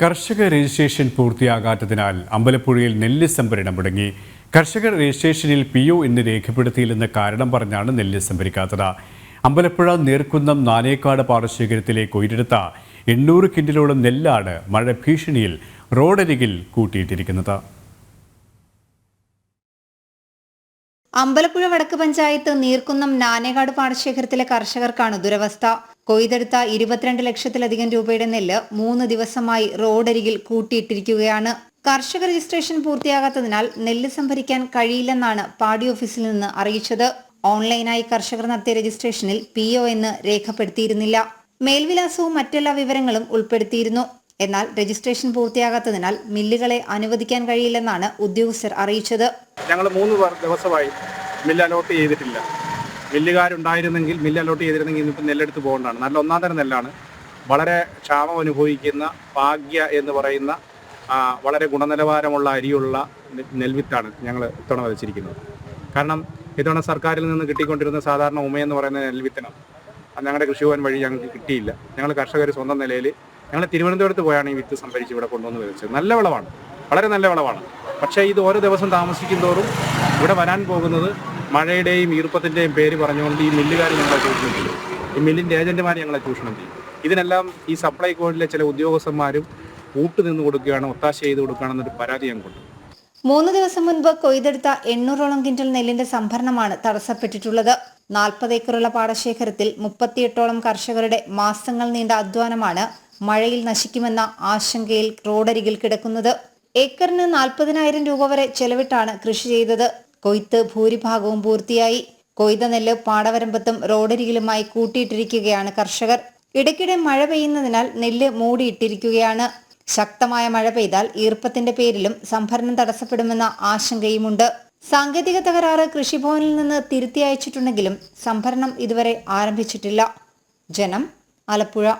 കർഷക രജിസ്ട്രേഷൻ പൂർത്തിയാകാത്തതിനാൽ അമ്പലപ്പുഴയിൽ നെല്ല് സംഭരണം മുടങ്ങി. കർഷകർ രജിസ്ട്രേഷനിൽ പി ഒ എന്ന് രേഖപ്പെടുത്തിയില്ലെന്ന് കാരണം പറഞ്ഞാണ് നെല്ല് സംഭരിക്കാത്തത്. അമ്പലപ്പുഴ നീർക്കുന്നം നാനേക്കാട് പാടശേഖരത്തിലെ കൊയ്തെടുത്ത എണ്ണൂറ് കിൻഡിലോളം നെല്ലാണ് മഴ ഭീഷണിയിൽ റോഡരികിൽ കൂട്ടിയിട്ടിരിക്കുന്നത്. അമ്പലപ്പുഴ വടക്ക് പഞ്ചായത്ത് നീർക്കുന്നം നാനേകാട് പാടശേഖരത്തിലെ കർഷകർക്കാണ് ദുരവസ്ഥ. കൊയ്തെടുത്ത ഇരുപത്തിരണ്ട് ലക്ഷത്തിലധികം രൂപയുടെ നെല്ല് മൂന്ന് ദിവസമായി റോഡരികിൽ കൂട്ടിയിട്ടിരിക്കുകയാണ്. കർഷക രജിസ്ട്രേഷൻ പൂർത്തിയാകാത്തതിനാൽ നെല്ല് സംഭരിക്കാൻ കഴിയില്ലെന്നാണ് പാടി ഓഫീസിൽ നിന്ന് അറിയിച്ചത്. ഓൺലൈനായി കർഷകർ നടത്തിയ രജിസ്ട്രേഷനിൽ പി എന്ന് രേഖപ്പെടുത്തിയിരുന്നില്ല. മേൽവിലാസവും മറ്റെല്ലാ വിവരങ്ങളും ഉൾപ്പെടുത്തിയിരുന്നു. എന്നാൽ രജിസ്ട്രേഷൻ പൂർത്തിയാകാത്തതിനാൽ മില്ലുകളെ അനുവദിക്കാൻ കഴിയില്ലെന്നാണ് ഉദ്യോഗസ്ഥർ അറിയിച്ചത്. ഞങ്ങൾ മൂന്ന് ദിവസമായി മില്ല് അലോട്ട് ചെയ്തിട്ടില്ല. മില്ലുകാരുണ്ടായിരുന്നെങ്കിൽ മില്ല് അലോട്ട് ചെയ്തിരുന്നെങ്കിൽ ഇന്നിപ്പോൾ നെല്ലെടുത്ത് പോകേണ്ടതാണ്. നല്ല ഒന്നാം തരം നെല്ലാണ്. വളരെ ക്ഷാമം അനുഭവിക്കുന്ന ഭാഗ്യ എന്ന് പറയുന്ന വളരെ ഗുണനിലവാരമുള്ള അരിയുള്ള നെൽവിത്താണ് ഞങ്ങൾ ഇത്തവണ വെച്ചിരിക്കുന്നത്. കാരണം ഇത്തവണ സർക്കാരിൽ നിന്ന് കിട്ടിക്കൊണ്ടിരുന്ന സാധാരണ ഉമയെന്ന് പറയുന്ന നെൽവിത്തനം ഞങ്ങളുടെ കൃഷിഭവൻ വഴി ഞങ്ങൾക്ക് കിട്ടിയില്ല. ഞങ്ങൾ കർഷകർ സ്വന്തം നിലയിൽ ഞങ്ങൾ തിരുവനന്തപുരത്ത് പോയാണ് ഈ വിത്ത് സംഭരിച്ച് ഇവിടെ കൊണ്ടുവന്ന് വെച്ചത്. നല്ല വിളവാണ്. വളരെ നല്ല വിളവാണ്. പക്ഷേ ഇത് ഓരോ ദിവസം താമസിക്കും തോറും ഇവിടെ വരാൻ പോകുന്നത് മഴയുടെയും ഈർപ്പത്തിന്റെയും പേര് പറഞ്ഞുകൊണ്ട് ഈ മില്ലുകാർ ഞങ്ങളെ ചൂഷണം ചെയ്യും. ഈ മില്ലിന്റെ ഏജന്റുമാർ ഞങ്ങളെ ചൂഷണം ചെയ്യും. ഇതിനെല്ലാം ഈ സപ്ലൈ കോഡിലെ ചില ഉദ്യോഗസ്ഥന്മാരും കൂട്ടു നിന്ന് കൊടുക്കുകയാണ് ഒത്താശ ചെയ്ത് കൊടുക്കുകയാണെന്നൊരു പരാതി ഞങ്ങൾക്കുണ്ട്. മൂന്ന് ദിവസം മുൻപ് കൊയ്തെടുത്ത എണ്ണൂറോളം കിൻഡൽ നെല്ലിന്റെ സംഭരണമാണ് തടസ്സപ്പെട്ടിട്ടുള്ളത്. നാൽപ്പത് ഏക്കറുള്ള പാടശേഖരത്തിൽ മുപ്പത്തിയെട്ടോളം കർഷകരുടെ മാസങ്ങൾ നീണ്ട അധ്വാനമാണ് മഴയിൽ നശിക്കുമെന്ന ആശങ്കയിൽ റോഡരികിൽ കിടക്കുന്നത്. ഏക്കറിന് നാൽപ്പതിനായിരം രൂപ വരെ ചെലവിട്ടാണ് കൃഷി ചെയ്തത്. കൊയ്ത്ത് ഭൂരിഭാഗവും പൂർത്തിയായി. കൊയ്ത നെല്ല് പാടവരമ്പത്തും റോഡരികിലുമായി കൂട്ടിയിട്ടിരിക്കുകയാണ് കർഷകർ. ഇടയ്ക്കിടെ മഴ പെയ്യുന്നതിനാൽ നെല്ല് മൂടിയിട്ടിരിക്കുകയാണ്. ശക്തമായ മഴ പെയ്താൽ ഈർപ്പത്തിന്റെ പേരിലും സംഭരണം തടസ്സപ്പെടുമെന്ന ആശങ്കയുമുണ്ട്. സാങ്കേതിക തകരാറ് കൃഷിഭവനിൽ നിന്ന് തിരുത്തി അയച്ചിട്ടുണ്ടെങ്കിലും സംഭരണം ഇതുവരെ ആരംഭിച്ചിട്ടില്ല. ജനം ആലപ്പുഴ